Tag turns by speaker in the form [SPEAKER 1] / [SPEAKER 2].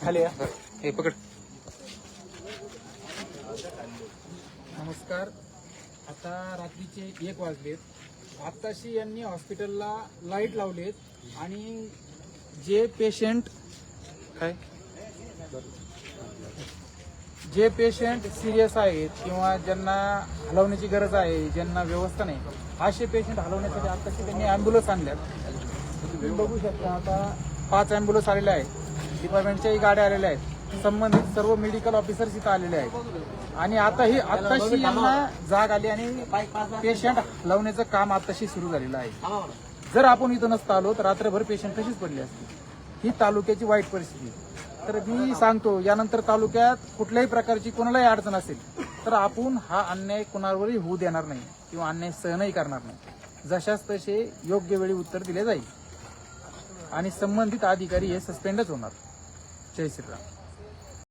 [SPEAKER 1] खाली. या.
[SPEAKER 2] हे पकड.
[SPEAKER 1] नमस्कार. आता रात्रीचे एक वाजलेत. आत्ताशी यांनी हॉस्पिटलला लाइट लावलेत आणि जे पेशंट
[SPEAKER 2] काय?
[SPEAKER 1] जे पेशंट सिरियस आहेत किंवा ज्यांना हलवण्याची गरज आहे ज्यांना व्यवस्था नाही असे पेशंट हलवण्यासाठी आत्ताशी त्यांनी अँब्युलन्स आणल्यात. तुम्ही बघू शकता आता पाच अँब्युलन्स आलेल्या आहेत. डिपार्टमेंटच्याही गाड्या आलेल्या आहेत. संबंधित सर्व मेडिकल ऑफिसर्स इथं आलेले आहेत. आणि आता ही आत्ताशी यांना जाग आली आणि पेशंट लावण्याचं काम आत्ताशी सुरू झालेलं आहे. जर आपण इथं नसतो आलो तर रात्रभर पेशंट तशीच पडली असती. ही तालुक्याची वाईट परिस्थिती. तर मी सांगतो यानंतर तालुक्यात कुठल्याही प्रकारची कोणालाही अडचण असेल तर आपण हा अन्याय कोणावरही होऊ देणार नाही किंवा अन्याय सहनही करणार नाही. जशास तसे योग्य वेळी उत्तर दिले जाईल. आणि संबंधित अधिकारी हे सस्पेंडच होणार. जय श्रीराम.